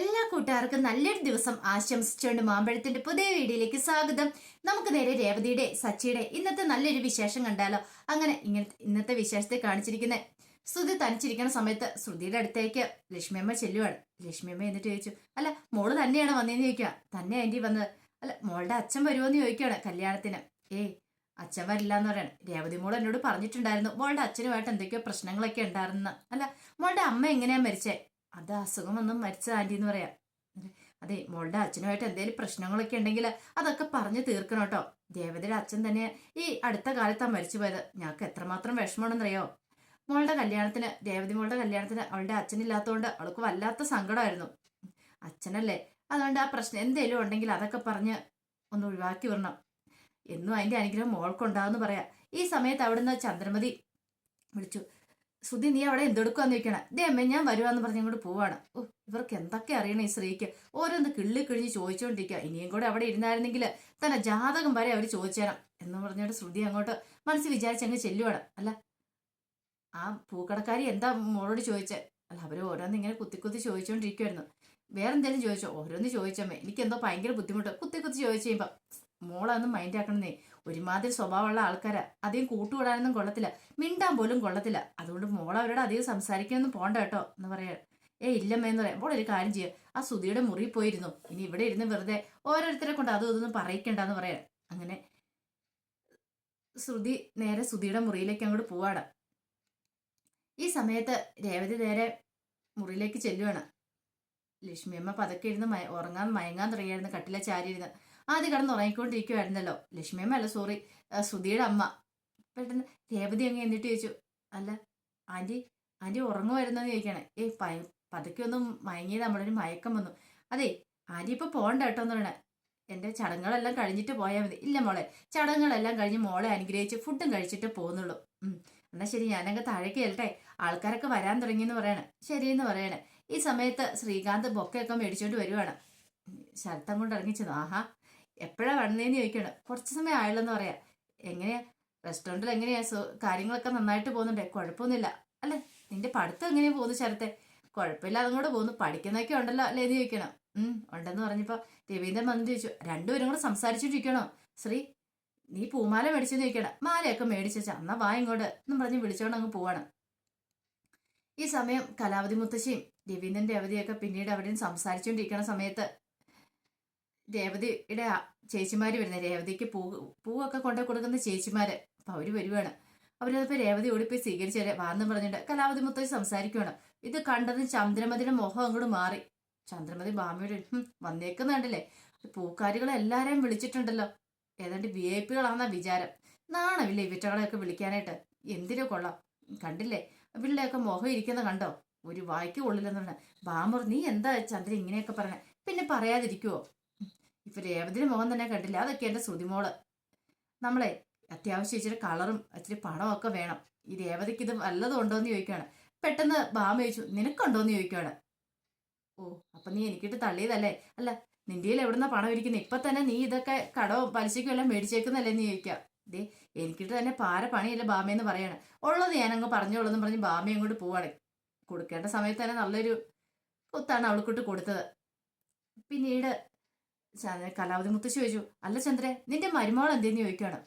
എല്ലാ കൂട്ടുകാർക്കും നല്ലൊരു ദിവസം ആശംസിച്ചുകൊണ്ട് മാമ്പഴത്തിന്റെ പുതിയ വീഡിയോയിലേക്ക് സ്വാഗതം. നമുക്ക് നേരെ രേവതിയുടെ സച്ചിയുടെ ഇന്നത്തെ നല്ലൊരു വിശേഷം കണ്ടാലോ? അങ്ങനെ ഇങ്ങനെ ഇന്നത്തെ വിശേഷത്തെ കാണിച്ചിരിക്കുന്നത് ശ്രുതി തനിച്ചിരിക്കുന്ന സമയത്ത് ശ്രുതിയുടെ അടുത്തേക്ക് ലക്ഷ്മിയമ്മ ചെല്ലുവാണ്. ലക്ഷ്മിയമ്മ എന്നിട്ട് ചോദിച്ചു അല്ല മോൾ തന്നെയാണ് വന്നതെന്ന് ചോദിക്കുക തന്നെ ആന്റി വന്നത്. അല്ല മോളുടെ അച്ഛൻ വരുമോന്ന് ചോദിക്കുകയാണ് കല്യാണത്തിന്. ഏയ് അച്ഛൻ വരില്ല എന്ന് പറയാണ്. രേവതി മോൾ എന്നോട് പറഞ്ഞിട്ടുണ്ടായിരുന്നു മോളുടെ അച്ഛനുമായിട്ട് എന്തൊക്കെയോ പ്രശ്നങ്ങളൊക്കെ ഉണ്ടായിരുന്നു അല്ല മോളുടെ അമ്മ എങ്ങനെയാ മരിച്ചേ? അത് അസുഖം മരിച്ച ആന്റി എന്ന് പറയാം. അതെ മോളുടെ അച്ഛനുമായിട്ട് എന്തെങ്കിലും പ്രശ്നങ്ങളൊക്കെ ഉണ്ടെങ്കിൽ അതൊക്കെ പറഞ്ഞു തീർക്കണം കേട്ടോ. ദേവതയുടെ അച്ഛൻ തന്നെ ഈ അടുത്ത കാലത്താണ് മരിച്ചു പോയത്. ഞങ്ങൾക്ക് എത്രമാത്രം വിഷമമാണെന്നറിയോ? മോളുടെ കല്യാണത്തിന് ദേവതി മോളുടെ കല്യാണത്തിന് അവളുടെ അച്ഛനില്ലാത്തതുകൊണ്ട് അവൾക്ക് വല്ലാത്ത സങ്കടമായിരുന്നു. അച്ഛനല്ലേ? അതുകൊണ്ട് ആ പ്രശ്നം എന്തെങ്കിലും ഉണ്ടെങ്കിൽ അതൊക്കെ പറഞ്ഞ് ഒന്ന് ഒഴിവാക്കി വിടണം എന്നും അതിന്റെ അനുഗ്രഹം മോൾക്കുണ്ടാവെന്ന് പറയാം. ഈ സമയത്ത് അവിടുന്ന് ചന്ദ്രമതി വിളിച്ചു. സുധി നീ അവിടെ എന്തെടുക്കുവാന്ന് ചോദിക്കണേ. ദേ അമ്മ ഞാൻ വരുവാന്ന് പറഞ്ഞ് ഇങ്ങോട്ട് പോവാണ്. ഓ ഇവർക്ക് എന്തൊക്കെ അറിയണം ഈ സ്ത്രീക്ക്. ഓരോന്ന് കിള്ളി കിഴിഞ്ഞ് ചോദിച്ചുകൊണ്ടിരിക്കുക ഇനിയും കൂടെ അവിടെ ഇരുന്നായിരുന്നെങ്കിൽ തന്നെ ജാതകം വരെ അവർ ചോദിച്ചേരാം എന്ന് പറഞ്ഞിട്ട് ശ്രുതി അങ്ങോട്ട് മനസ്സിൽ വിചാരിച്ചങ്ങ് ചെല്ലുവാണ്. അല്ല ആ പൂക്കടക്കാരി എന്താ മോളോട് ചോദിച്ചത് അല്ല അവർ ഓരോന്ന് ഇങ്ങനെ കുത്തി കുത്തി ചോദിച്ചുകൊണ്ടിരിക്കുമായിരുന്നു വേറെ എന്തെങ്കിലും ചോദിച്ചോ? ഓരോന്ന് ചോദിച്ചമ്മേ എനിക്കെന്തോ ഭയങ്കര ബുദ്ധിമുട്ട്. കുത്തി കുത്തി ചോദിച്ചു കഴിയുമ്പോൾ മോളൊന്നും മൈൻഡ് ആക്കണമെന്നേ ഒരുമാതിരി സ്വഭാവമുള്ള ആൾക്കാരാ. അധികം കൂട്ടുകൂടാനൊന്നും കൊള്ളത്തില്ല. മിണ്ടാൻ പോലും കൊള്ളത്തില്ല. അതുകൊണ്ട് മോൾ അവരോട് അധികം സംസാരിക്കാനൊന്നും പോണ്ട കേട്ടോ എന്ന് പറയാ. ഏ ഇല്ലമ്മ എന്ന് പറയാം. മോൾ ഒരു കാര്യം ചെയ്യുക ആ സുധിയുടെ മുറി പോയിരുന്നു. ഇനി ഇവിടെ ഇരുന്ന് വെറുതെ ഓരോരുത്തരെ കൊണ്ട് അതും ഇതൊന്നും പറയിക്കണ്ടെന്ന് പറയാം. അങ്ങനെ ശ്രുതി നേരെ സുധിയുടെ മുറിയിലേക്ക് അങ്ങോട്ട് പോവാണ്. ഈ സമയത്ത് രേവതി നേരെ മുറിയിലേക്ക് ചെല്ലുവാണ്. ലക്ഷ്മിയമ്മ പതക്കെ ഇരുന്ന് ഉറങ്ങാൻ മയങ്ങാൻ തുടങ്ങിയായിരുന്നു കട്ടിലെ ചാരിയിരുന്ന് ആദ്യം കിടന്ന് ഉറങ്ങിക്കൊണ്ടിരിക്കുവായിരുന്നല്ലോ ലക്ഷ്മിയമ്മ അല്ല സോറി ശ്രുതിയുടെ അമ്മ. പെട്ടെന്ന് രേവതി അങ്ങ് എന്നിട്ട് ചോദിച്ചു അല്ല ആന്റി ആന്റി ഉറങ്ങുമായിരുന്നെന്ന് ചോദിക്കണേ. ഏ പയ പതുക്കെ ഒന്നും മയങ്ങിയത് നമ്മളൊരു മയക്കം വന്നു. അതെ ആന്റി ഇപ്പൊ പോകണ്ട കേട്ടോ എന്ന് പറയണേ. എന്റെ ചടങ്ങുകളെല്ലാം കഴിഞ്ഞിട്ട് പോയാൽ മതി. ഇല്ല മോളെ ചടങ്ങുകളെല്ലാം കഴിഞ്ഞ് മോളെ അനുഗ്രഹിച്ച് ഫുഡും കഴിച്ചിട്ട് പോകുന്നുള്ളൂ ഉം എന്നാ ശരി ഞാനങ്ങ് താഴേക്ക് ചെല്ലട്ടെ. ആൾക്കാരൊക്കെ വരാൻ തുടങ്ങി തുടങ്ങിയെന്ന് പറയണേ. ശരിയെന്ന് പറയണേ. ഈ സമയത്ത് ശ്രീകാന്ത് ബൊക്കയൊക്കെ മേടിച്ചോണ്ട് വരുവാണ്. ശരത്തം കൊണ്ട് ഇറങ്ങിച്ചത് ആഹാ എപ്പോഴാ വന്നേന്ന് ചോദിക്കണം. കുറച്ച് സമയം ആയുള്ളെന്ന് പറയാ. എങ്ങനെയാ? റെസ്റ്റോറന്റിൽ എങ്ങനെയാ? സോ കാര്യങ്ങളൊക്കെ നന്നായിട്ട് പോകുന്നുണ്ടേ? കുഴപ്പമൊന്നുമില്ല. അല്ലേ? നിന്റെ പഠിത്തം എങ്ങനെയാ പോകുന്നു ശരത്തെ? കുഴപ്പമില്ലാതെ കൂടെ പോകുന്നു. പഠിക്കുന്നൊക്കെ ഉണ്ടല്ലോ അല്ലേ എന്ന് ചോദിക്കണം. ഉം ഉണ്ടെന്ന് പറഞ്ഞപ്പോൾ രവീന്ദ്രൻ വന്നു ചോദിച്ചു. രണ്ടുപേരും കൂടെ സംസാരിച്ചിട്ടിരിക്കണോ ശ്രീ നീ പൂമാല മേടിച്ചെന്ന് ചോദിക്കണം. മാലയൊക്കെ മേടിച്ചാ എന്നാ വാ ഇങ്ങോട്ട് എന്നും പറഞ്ഞ് വിളിച്ചോണ്ട് അങ്ങ് പോവാണ്. ഈ സമയം കലാവതി മുത്തശ്ശിയും രവീന്ദ്രന്റെ അവധിയൊക്കെ പിന്നീട് അവിടെയും സംസാരിച്ചുകൊണ്ടിരിക്കുന്ന സമയത്ത് രേവതിയുടെ ചേച്ചിമാർ വരുന്നത് രേവതിക്ക് പൂ പൂവൊക്കെ കൊണ്ടു കൊടുക്കുന്ന ചേച്ചിമാര്. അപ്പൊ അവർ വരുവാണ്. അവരതിപ്പോ രേവതി ഓടിപ്പോയി സ്വീകരിച്ചേരെ വാന്ന് പറഞ്ഞിട്ട് കലാവതി മുത്തശ്ശി സംസാരിക്കുവാണ്. ഇത് കണ്ടതിന് ചന്ദ്രമതിയുടെ മുഖം അങ്ങോട്ട് മാറി. ചന്ദ്രമതി ബാമയുടെ വന്നേക്കുന്നുണ്ടല്ലേ? പൂക്കാരികളെ എല്ലാരെയും വിളിച്ചിട്ടുണ്ടല്ലോ. ഏതാണ്ട് വി ഐ പികളാണെന്ന വിചാരം. നാണമില്ലേ ഇവറ്റകളെയൊക്കെ വിളിക്കാനായിട്ട്? എന്തിനു കൊള്ളാം? കണ്ടില്ലേ? ഇവരുടെയൊക്കെ മുഖം ഇരിക്കുന്ന കണ്ടോ? ഒരു വായിക്ക് കൊള്ളില്ലെന്നാണ് ബാമർ നീ എന്താ ചന്ദ്രൻ ഇങ്ങനെയൊക്കെ പറഞ്ഞ? പിന്നെ പറയാതിരിക്കുവോ? ഇപ്പൊ രേവതിന്റെ മുഖം തന്നെ കണ്ടില്ല. അതൊക്കെ എന്റെ ശ്രുതിമോൾ. നമ്മളെ അത്യാവശ്യം ഇച്ചിരി കളറും ഇച്ചിരി പണവും ഒക്കെ വേണം. ഈ രേവതിക്ക് ഇത് വല്ലതും ഉണ്ടോന്ന് ചോദിക്കുകയാണ് പെട്ടെന്ന് ബാമ ചോദിച്ചു നിനക്കുണ്ടോ എന്ന് ചോദിക്കുകയാണ് ഓ അപ്പൊ നീ എനിക്കിട്ട് തള്ളിയതല്ലേ? അല്ല നിന്റെ എവിടുന്ന പണം ഇരിക്കുന്നത് ഇപ്പൊ തന്നെ നീ ഇതൊക്കെ കടവും പലിശയ്ക്കും എല്ലാം മേടിച്ചേക്കുന്നല്ലേ എന്ന് ചോദിക്കാം. ദേ എനിക്കിട്ട് തന്നെ പാര പണിയല്ല ബാമയെന്ന് പറയാണ്. ഉള്ളത് ഞാനങ്ങ് പറഞ്ഞോളൂ എന്ന് പറഞ്ഞ് ബാമയും അങ്ങോട്ട് പോവാണ്. കൊടുക്കേണ്ട സമയത്ത് തന്നെ നല്ലൊരു കുത്താണ് അവൾക്കിട്ട് കൊടുത്തത്. പിന്നീട് കലാവതി മുത്തശ്ശി ചോദിച്ചു അല്ല ചന്ദ്രൻ നിന്റെ മരുമോൾ എന്തെന്ന് ചോദിക്കുകയാണ്?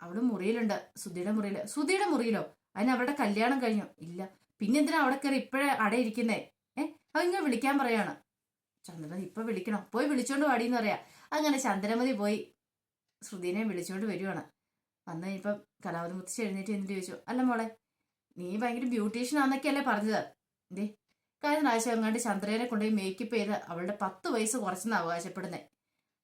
അവൾ മുറിയിലുണ്ട് സുധിയുടെ മുറിയിൽ സുധിയുടെ മുറിയിലോ? അതിന് അവരുടെ കല്യാണം കഴിഞ്ഞു. ഇല്ല. പിന്നെന്തിനാ അവിടെ കയറി ഇപ്പോഴേ അടയിരിക്കുന്നേ ഏഹ് അവ ഇങ്ങനെ വിളിക്കാൻ പറയാണ്. ചന്ദ്രൻ ഇപ്പൊ വിളിക്കണം? പോയി വിളിച്ചോണ്ട് പാടിയെന്ന് പറയാ. അങ്ങനെ ചന്ദ്രമതി പോയി ശ്രുതിനെ വിളിച്ചോണ്ട് വരുവാണ്. വന്ന് കഴിഞ്ഞപ്പം കലാവതി മുത്തശ്ശി എഴുന്നേറ്റ് എന്നിട്ട് ചോദിച്ചു അല്ല മോളെ നീ ഭയങ്കര ബ്യൂട്ടീഷ്യൻ ആന്നൊക്കെയല്ലേ പറഞ്ഞത്? എന്തേ കഴിഞ്ഞ പ്രാവശ്യം എങ്ങാണ്ട് ചന്ദ്രനെ കൊണ്ടുപോയി മേക്കപ്പ് ചെയ്ത് അവളുടെ പത്ത് വയസ്സ് കുറച്ചെന്ന് അവകാശപ്പെടുന്നേ.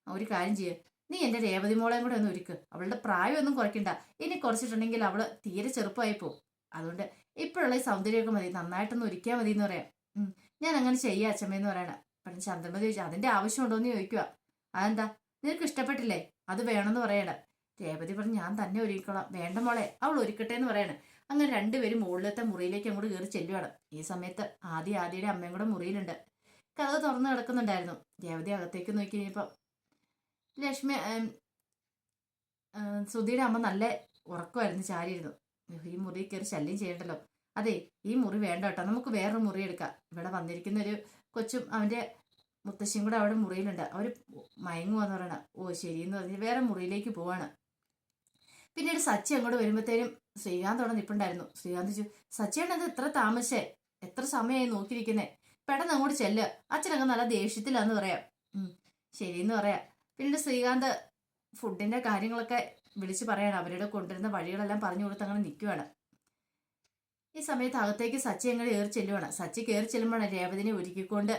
ഒരു കാര്യം ചെയ്യ്. നീ എന്റെ രേവതി മോളെയും കൂടെ ഒന്ന് ഒരുക്ക്. അവളുടെ പ്രായമൊന്നും കുറയ്ക്കണ്ട. ഇനി കുറച്ചിട്ടുണ്ടെങ്കിൽ അവൾ തീരെ ചെറുപ്പമായി പോകും. അതുകൊണ്ട് ഇപ്പോഴുള്ള ഈ സൗന്ദര്യമൊക്കെ മതി. നന്നായിട്ടൊന്ന് ഒരുക്കിയാൽ മതി എന്ന് പറയാം ഞാൻ അങ്ങനെ ചെയ്യാ അച്ഛമ്മയെന്ന് പറയണ. അപ്പം ചന്ദ്രമതി ചോദിച്ചു അതിന്റെ ആവശ്യമുണ്ടോ എന്ന് ചോദിക്കുക അതെന്താ? നിനക്ക് ഇഷ്ടപ്പെട്ടില്ലേ? അത് വേണമെന്ന് പറയണ. രേവതി പറഞ്ഞു ഞാൻ തന്നെ ഒരുക്കിക്കോളാം വേണ്ട മോളെ അവൾ ഒരുക്കട്ടെ എന്ന് പറയണ. അങ്ങനെ രണ്ടുപേരും മുകളിലത്തെ മുറിയിലേക്ക് അങ്ങോട്ട് കയറി ചെല്ലുവാണ്. ഈ സമയത്ത് ആദ്യ ആദ്യയുടെ അമ്മയും കൂടെ മുറിയിലുണ്ട്. കഥ തുറന്നു കിടക്കുന്നുണ്ടായിരുന്നു. രേവതി അകത്തേക്ക് നോക്കി കഴിഞ്ഞപ്പോൾ ലക്ഷ്മി സുധിയുടെ അമ്മ നല്ല ഉറക്കമായിരുന്നു ചാരിയിരുന്നു. ഈ മുറി കയറി ശല്യം ചെയ്യണ്ടല്ലോ. അതെ ഈ മുറി വേണ്ട കേട്ടോ. നമുക്ക് വേറൊരു മുറി എടുക്കാം. ഇവിടെ വന്നിരിക്കുന്ന ഒരു കൊച്ചും അവന്റെ മുത്തശ്ശിയും കൂടെ അവിടെ മുറിയിലുണ്ട്. അവർ മയങ്ങുവാന്ന് പറയണ. ഓ ശരിയെന്ന് പറഞ്ഞ് വേറെ മുറിയിലേക്ക് പോവാണ്. പിന്നീട് സച്ചി അങ്ങോട്ട് വരുമ്പോഴത്തേനും ശ്രീകാന്ത് അവിടെ നിൽപ്പുണ്ടായിരുന്നു ശ്രീകാന്ത് സച്ചിയാണ് അത് എത്ര താമസിച്ചേ? എത്ര സമയമായി നോക്കിയിരിക്കുന്നേ? പെട്ടെന്ന് അങ്ങോട്ട് ചെല്ല്. അച്ഛനങ്ങ് നല്ല ദേഷ്യത്തിലാന്ന് പറയാം. ശരിയെന്ന് പറയാം. പിന്നീട് ശ്രീകാന്ത് ഫുഡിന്റെ കാര്യങ്ങളൊക്കെ വിളിച്ച് പറയാണ്. അവരുടെ കൊണ്ടുവരുന്ന വഴികളെല്ലാം പറഞ്ഞു കൊടുത്ത് അങ്ങനെ നിൽക്കുവാണ് ഈ സമയത്ത് അകത്തേക്ക് സച്ചി അങ്ങോട്ട് കയറി ചെല്ലുവാണ്. സച്ചി കയറി ചെല്ലുമ്പോഴാണ് രേവതിനെ ഒരുക്കിക്കൊണ്ട്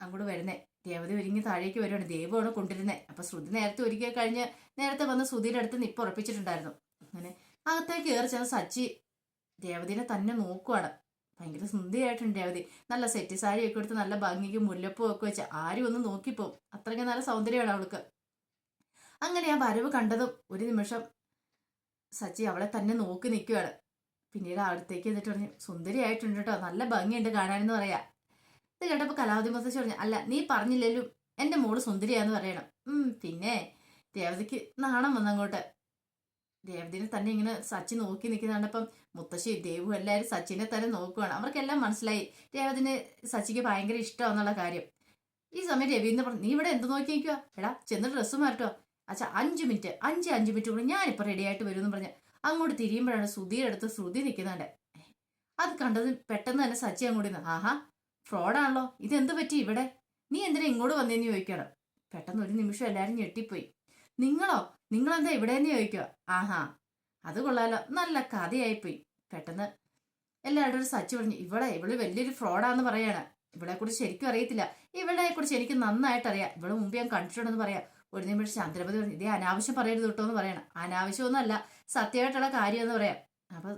അങ്ങോട്ട് വരുന്നേ. രേവതി ഒരുങ്ങി താഴേക്ക് വരുവാണ്. ദേവമാണ് കൊണ്ടിരുന്നേ അപ്പൊ ശ്രുതി നേരത്തെ ഒരുക്കി കഴിഞ്ഞ് നേരത്തെ വന്ന് ശ്രുതിയുടെ അടുത്ത് നിപ്പ് ഉറപ്പിച്ചിട്ടുണ്ടായിരുന്നു. അങ്ങനെ അകത്തേക്ക് കയറി ചെന്ന് സച്ചി ദേവതിനെ തന്നെ നോക്കുവാണ്. ഭയങ്കര സുന്ദരിയായിട്ടുണ്ട് ദേവതി. നല്ല സെറ്റ് സാരി ഒക്കെ എടുത്ത് നല്ല ഭംഗിക്ക് മുല്ലപ്പൂ ഒക്കെ വെച്ച് ആരും ഒന്ന് നോക്കിപ്പോവും. അത്രയ്ക്ക് നല്ല സൗന്ദര്യമാണ് അവൾക്ക്. അങ്ങനെ ആ വരവ് കണ്ടതും ഒരു നിമിഷം സച്ചി അവളെ തന്നെ നോക്കി നിൽക്കുകയാണ് പിന്നീട് അവിടത്തേക്ക് എന്നിട്ട് പറഞ്ഞു സുന്ദരിയായിട്ടുണ്ട് കേട്ടോ. നല്ല ഭംഗിയുണ്ട് കാണാനെന്ന് പറയാ. ഇത് കേട്ടപ്പോൾ കലാവതി മുത്തശ്ശി പറഞ്ഞു അല്ല നീ പറഞ്ഞില്ലല്ലോ എന്റെ മോൾ സുന്ദരിയാന്ന് പറയണം. പിന്നെ ദേവതയ്ക്ക് നാണം വന്നങ്ങോട്ട്. രേവതിനെ തന്നെ ഇങ്ങനെ സച്ചി നോക്കി നിൽക്കുന്നതാണ് അപ്പം മുത്തശ്ശി ദേവു എല്ലാവരും സച്ചിനെ തന്നെ നോക്കുകയാണ് അവർക്കെല്ലാം മനസ്സിലായി രേവതിന് സച്ചിക്ക് ഭയങ്കര ഇഷ്ടമാണെന്നുള്ള കാര്യം. ഈ സമയം രവീന്ദ്രൻ പറഞ്ഞു നീ ഇവിടെ എന്ത് നോക്കി നിൽക്കുക എടാ ചെന്ന് ഡ്രസ്സ് മാറ്റോ. അച്ഛാ അഞ്ച് മിനിറ്റ് അഞ്ച് അഞ്ച് മിനിറ്റ് കൂടി ഞാനിപ്പോൾ റെഡി ആയിട്ട് വരുമെന്ന് പറഞ്ഞ് അങ്ങോട്ട് തിരിയുമ്പോഴാണ് ശ്രുതിയുടെ അടുത്ത് ശ്രുതി നിൽക്കുന്നുണ്ട്. അത് കണ്ടത് പെട്ടെന്ന് തന്നെ സച്ചി അങ്ങോട്ട് നിന്ന് ആഹാ ഫ്രോഡാണല്ലോ ഇതെന്ത് പറ്റി ഇവിടെ? നീ എന്തിനാ ഇങ്ങോട്ട് വന്നേന്ന് ചോദിക്കണം പെട്ടെന്ന് ഒരു നിമിഷം എല്ലാവരും ഞെട്ടിപ്പോയി. നിങ്ങളോ? നിങ്ങളെന്താ ഇവിടെയെന്ന് ചോദിക്കുക? ആഹാ അത് കൊള്ളാലോ. നല്ല കഥയായിപ്പോയി. പെട്ടെന്ന് എല്ലാവരുടെ ഒരു സച്ചി പറഞ്ഞു ഇവിടെ ഇവൾ വലിയൊരു ഫ്രോഡാന്ന് പറയാണ്. ഇവളെ കുറിച്ച് ശരിക്കും അറിയത്തില്ല. ഇവളെ കുറിച്ച് എനിക്ക് നന്നായിട്ട് അറിയാം. ഇവൾ മുമ്പ് ഞാൻ കണ്ടിട്ടുണ്ടെന്ന് പറയാം. ഒരു നിമിഷം ചന്ദ്രപതി പറഞ്ഞു ഇതേ അനാവശ്യം പറയരുത് കേട്ടോ എന്ന് പറയണം. അനാവശ്യമൊന്നുമല്ല സത്യമായിട്ടുള്ള കാര്യം എന്ന് പറയാം. അപ്പൊ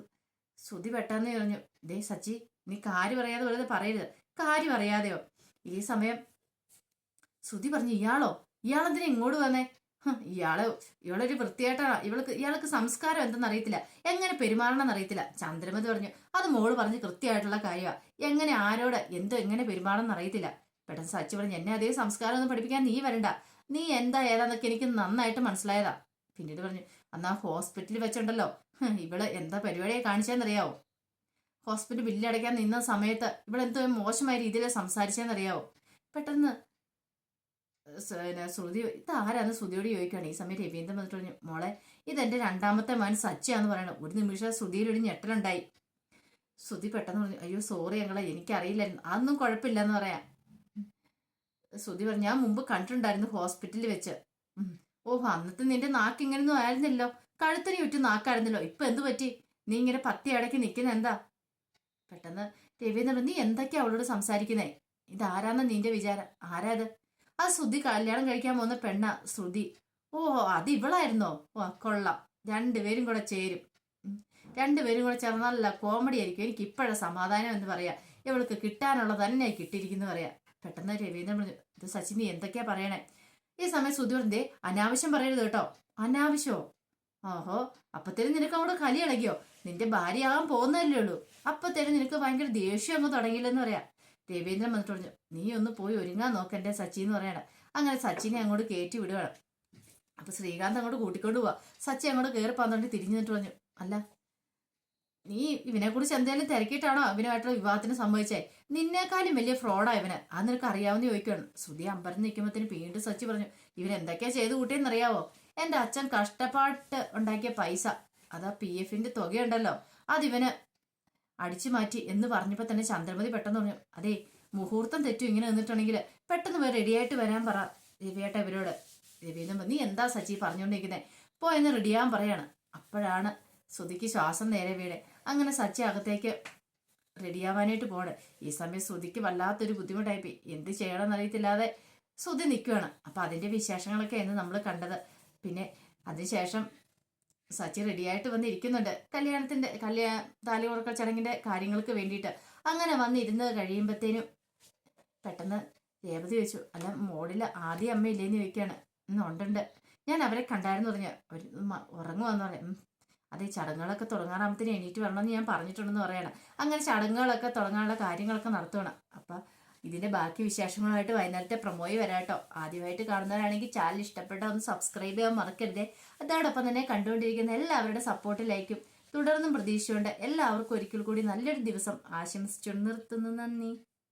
ശ്രുതി പെട്ടെന്ന് പറഞ്ഞു ദേ സച്ചി നീ കാര്യം അറിയാതെ വെറുതെ പറയരുത്. കാര്യം അറിയാതെയോ? ഈ സമയം ശ്രുതി പറഞ്ഞു ഇയാളോ? ഇയാളെന്തിനാ ഇങ്ങോട്ട് വന്നേ? ഇയാൾ ഇവളൊരു വൃത്തിയായിട്ടാണ്? ഇവൾക്ക് ഇയാൾക്ക് സംസ്കാരം എന്തെന്ന് അറിയത്തില്ല. എങ്ങനെ പെരുമാറണം എന്നറിയത്തില്ല. ചന്ദ്രമതി പറഞ്ഞു. അത് മോൾ പറഞ്ഞ് കൃത്യമായിട്ടുള്ള കാര്യമാണ് എങ്ങനെ ആരോട് എന്തോ എങ്ങനെ പെരുമാറണം എന്നറിയത്തില്ല. പെട്ടെന്ന് സച്ചി പറഞ്ഞു എന്നെ അതേ സംസ്കാരം ഒന്നും പഠിപ്പിക്കാൻ നീ വരണ്ട. നീ എന്താ ഏതാന്നൊക്കെ എനിക്ക് നന്നായിട്ട് മനസ്സിലായതാ. പിന്നീട് പറഞ്ഞു അന്നാ ഹോസ്പിറ്റലിൽ വെച്ചുണ്ടല്ലോ. ഇവൾ എന്താ പരിപാടിയെ കാണിച്ചെന്നറിയാവോ? ഹോസ്പിറ്റൽ ബില്ല് അടയ്ക്കാൻ നിന്ന സമയത്ത് ഇവളെന്തോ മോശമായ രീതിയിൽ സംസാരിച്ചെന്നറിയാവോ? പെട്ടെന്ന് ശ്രുതി ഇതാരാന്ന് ശ്രുതിയോട് ചോദിക്കുകയാണ് ഈ സമയത്ത് രവീന്ദ്രൻ വന്നിട്ട് പറഞ്ഞു മോളെ ഇതെന്റെ രണ്ടാമത്തെ മകൻ സച്ചിയാന്ന് പറയണം. ഒരു നിമിഷം ശ്രുതിയിൽ ഒരു ഞെട്ടലുണ്ടായി. ശ്രുതി പെട്ടെന്ന് പറഞ്ഞു അയ്യോ സോറി ഞങ്ങളെ എനിക്കറിയില്ലായിരുന്നു അതൊന്നും കുഴപ്പമില്ലെന്ന് പറയാം. ശ്രുതി പറഞ്ഞു ഞാൻ മുമ്പ് കണ്ടിട്ടുണ്ടായിരുന്നു ഹോസ്പിറ്റലിൽ വെച്ച്. ഓ അന്നത്തെ നിന്റെ നാക്ക് ഇങ്ങനെയൊന്നും ആയിരുന്നല്ലോ കഴുത്തിന് ചുറ്റും നാക്കായിരുന്നല്ലോ. ഇപ്പൊ എന്തു പറ്റി? നീ ഇങ്ങനെ പത്തി അടക്കി നിൽക്കുന്ന എന്താ? പെട്ടെന്ന് രവീന്ദ്രൻ നീ എന്തൊക്കെയാ അവളോട് സംസാരിക്കുന്നേ? ഇതാരാന്ന നിന്റെ വിചാരം? ആരാ അത് ആ ശ്രുതി കല്യാണം കഴിക്കാൻ പോകുന്ന പെണ്ണ ശ്രുതി. ഓ അത് ഇവളായിരുന്നോ? ഓ കൊള്ളാം. രണ്ടുപേരും കൂടെ ചേരും. രണ്ടുപേരും കൂടെ ചേർന്ന് നല്ല കോമഡി ആയിരിക്കും. എനിക്ക് ഇപ്പോഴെ സമാധാനം എന്ന് പറയാ. ഇവൾക്ക് കിട്ടാനുള്ള തന്നെ കിട്ടിയിരിക്കുന്നു പറയാ. പെട്ടെന്ന് രവീന്ദ്രൻ പറഞ്ഞു ഇത് സച്ചിൻ നീ എന്തൊക്കെയാ പറയണേ? ഈ സമയം പറഞ്ഞു അനാവശ്യം പറയരുത് കേട്ടോ. അനാവശ്യമോ? ഓഹോ അപ്പത്തേനും നിനക്ക് അവിടെ കലി ഇളകിയോ? നിന്റെ ഭാര്യ ഭാര്യയാകാൻ പോകുന്നതല്ലേ ഉള്ളൂ. അപ്പത്തേനും നിനക്ക് ഭയങ്കര ദേഷ്യം അങ്ങ് തുടങ്ങിയില്ലെന്ന് പറയാം. രവീന്ദ്രൻ വന്നിട്ട് പറഞ്ഞു നീ ഒന്ന് പോയി ഒരുങ്ങാൻ നോക്കണ്ടേ സച്ചി എന്ന് പറയണം. അങ്ങനെ സച്ചിനെ അങ്ങോട്ട് കയറ്റി വിടുകയാണ് അപ്പൊ ശ്രീകാന്ത് അങ്ങോട്ട് കൂട്ടിക്കൊണ്ട് പോവാ. സച്ചി അങ്ങോട്ട് കയറി പന്ത്രണ്ട് തിരിഞ്ഞു നിന്നിട്ട് പറഞ്ഞു അല്ല നീ ഇവനെ കുറിച്ച് എന്തെങ്കിലും തിരക്കിയിട്ടാണോ ഇവനുമായിട്ടുള്ള വിവാഹത്തിന് സംഭവിച്ചേ നിന്നേക്കാളും വലിയ ഫ്രോഡാ ഇവന്. അത് നിനക്ക് അറിയാവുന്ന ചോദിക്കുകയാണ് ശ്രുതി അമ്പരം നിൽക്കുമ്പോഴത്തേന് വീണ്ടും സച്ചി പറഞ്ഞു ഇവൻ എന്തൊക്കെയാ ചെയ്ത് കൂട്ടിയെന്നറിയാവോ എന്റെ അച്ഛൻ കഷ്ടപ്പാട്ട് ഉണ്ടാക്കിയ പൈസ. അതാ പി എഫിന്റെ തുകയുണ്ടല്ലോ. അതിവന് അടിച്ചു മാറ്റി എന്ന് പറഞ്ഞപ്പോ തന്നെ ചന്ദ്രമതി പെട്ടെന്ന് പറഞ്ഞു അതെ മുഹൂർത്തം തെറ്റും ഇങ്ങനെ നിന്നിട്ടുണ്ടെങ്കിൽ പെട്ടെന്ന് പോയി റെഡിയായിട്ട് വരാൻ പറ രവിയേട്ട ഇവരോട്. രവീന്ദ്രൻ നീ എന്താ സച്ചി പറഞ്ഞുകൊണ്ടിരിക്കുന്നത് പോയെന്ന് റെഡിയാൻ പറയാണ്. അപ്പോഴാണ് ശ്രുതിക്ക് ശ്വാസം നേരെ വീട് അങ്ങനെ സച്ചി അകത്തേക്ക് റെഡിയാവാനായിട്ട് പോണ്. ഈ സമയം ശ്രുതിക്ക് വല്ലാത്തൊരു ബുദ്ധിമുട്ടായിപ്പോയി. എന്ത് ചെയ്യണമെന്ന് അറിയത്തില്ലാതെ ശ്രുതി നിൽക്കുകയാണ് അപ്പൊ അതിന്റെ ആയിരുന്നു നമ്മൾ കണ്ടത്. പിന്നെ അതിനുശേഷം സച്ചി റെഡിയായിട്ട് വന്നിരിക്കുന്നുണ്ട്. കല്യാണത്തിന്റെ കല്യാ താലി ഉറക്കൽ ചടങ്ങിന്റെ കാര്യങ്ങൾക്ക് വേണ്ടിയിട്ട്. അങ്ങനെ വന്നിരുന്ന് കഴിയുമ്പോഴത്തേനും പെട്ടെന്ന് രേവതി ചോദിച്ചു അല്ല മോളിൽ ആദ്യ അമ്മയില്ലേന്ന് ചോദിക്കാണ്. "ഉം, ഉണ്ടുണ്ട്. ഞാൻ അവരെ കണ്ടായിരുന്നു പറഞ്ഞ. ഒരു ഉറങ്ങുവെന്ന് പറയാം "ഉം, അതെ ചടങ്ങുകളൊക്കെ തുടങ്ങാറാകുമ്പത്തിന് എണീറ്റ് വരണമെന്ന് ഞാൻ പറഞ്ഞിട്ടുണ്ടെന്ന് പറയണം. അങ്ങനെ ചടങ്ങുകളൊക്കെ തുടങ്ങാനുള്ള കാര്യങ്ങളൊക്കെ നടത്തുകയാണ് അപ്പൊ ഇതിന്റെ ബാക്കി വിശേഷങ്ങളുമായിട്ട് വൈകുന്നേരത്തെ പ്രൊമോയി വരാട്ടോ. ആദ്യമായിട്ട് കാണുന്നവരാണെങ്കിൽ ചാനൽ ഇഷ്ടപ്പെട്ട ഒന്ന് സബ്സ്ക്രൈബ് ചെയ്യാൻ മറക്കരുതേ. അതോടൊപ്പം തന്നെ കണ്ടുകൊണ്ടിരിക്കുന്ന എല്ലാവരുടെ സപ്പോർട്ട് ലൈക്കും. തുടർന്നും പ്രതീക്ഷയുണ്ട് എല്ലാവർക്കും ഒരിക്കൽ കൂടി നല്ലൊരു ദിവസം ആശംസിച്ചു നിർത്തുന്നു. നന്ദി.